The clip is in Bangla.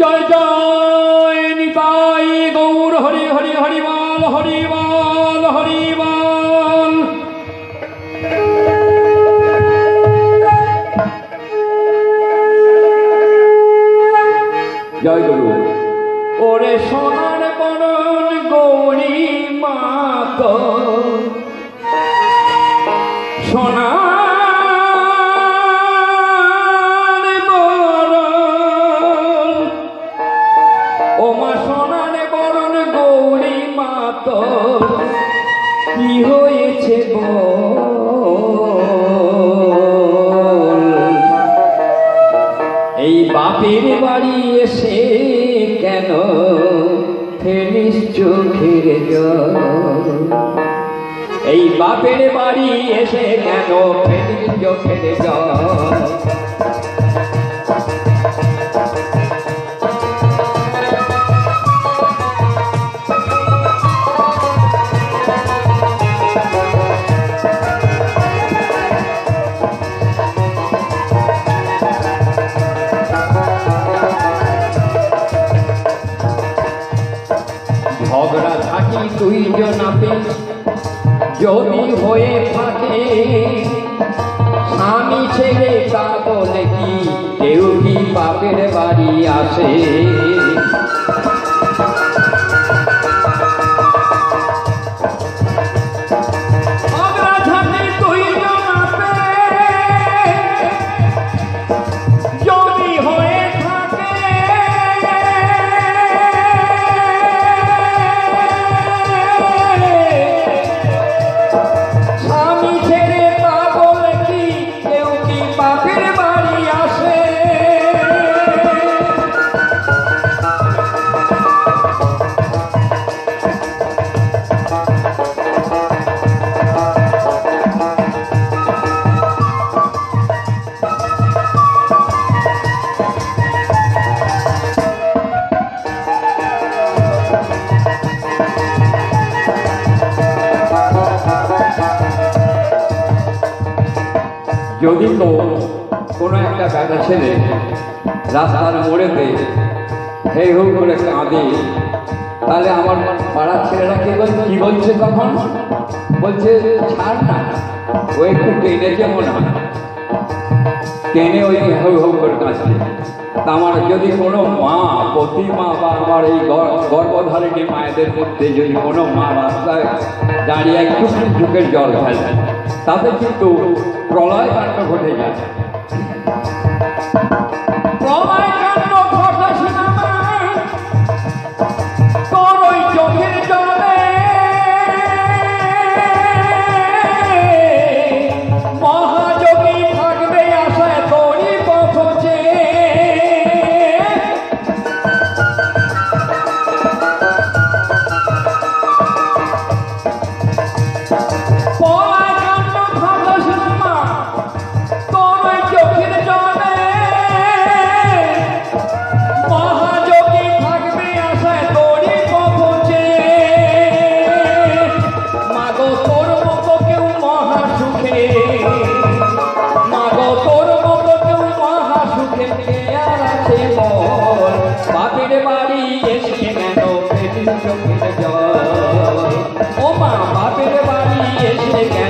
জয় জয় নিতাই গৌর হরি হরি হরিবাল হরিবাল হরিবাল জয় গুরু। ওরে সোনার বরণ গৌরী মাত সোনার কি হয়েছে এই বাপের বাড়ি এসে কেন? ফেলিস চোখের জল এই বাপের বাড়ি এসে কেন ফেলিস চোখের জল? তুই জনাবে, যদি হয়ে থাকে, স্বামী ছেলে তা বলে কি? কেউ কি বাপের বাড়ি আসে? যদি তো কোনো একটা বেটা ছেলে রাস্তার মোড়েতে হে হু করে কাঁদে, তাহলে আমার পাড়ার ছেলেরা কি বল, কি বলছে তখন? বলছে, ছাড় না, ও একটু টেনেছে মনে হয়। টেনে ওই হু হু করে কাঁদছে। আমার যদি কোনো মা, প্রতিমা বা আমার এই গর- গর্ভধারিণী মায়েদের মধ্যে যদি কোনো মা রাস্তায় দাঁড়িয়ে একটু চোখের জল ফেলে, তাতে কিন্তু প্রলয় কাণ্ড ঘটে যায়। ও মা বাপের বাড়ি এসে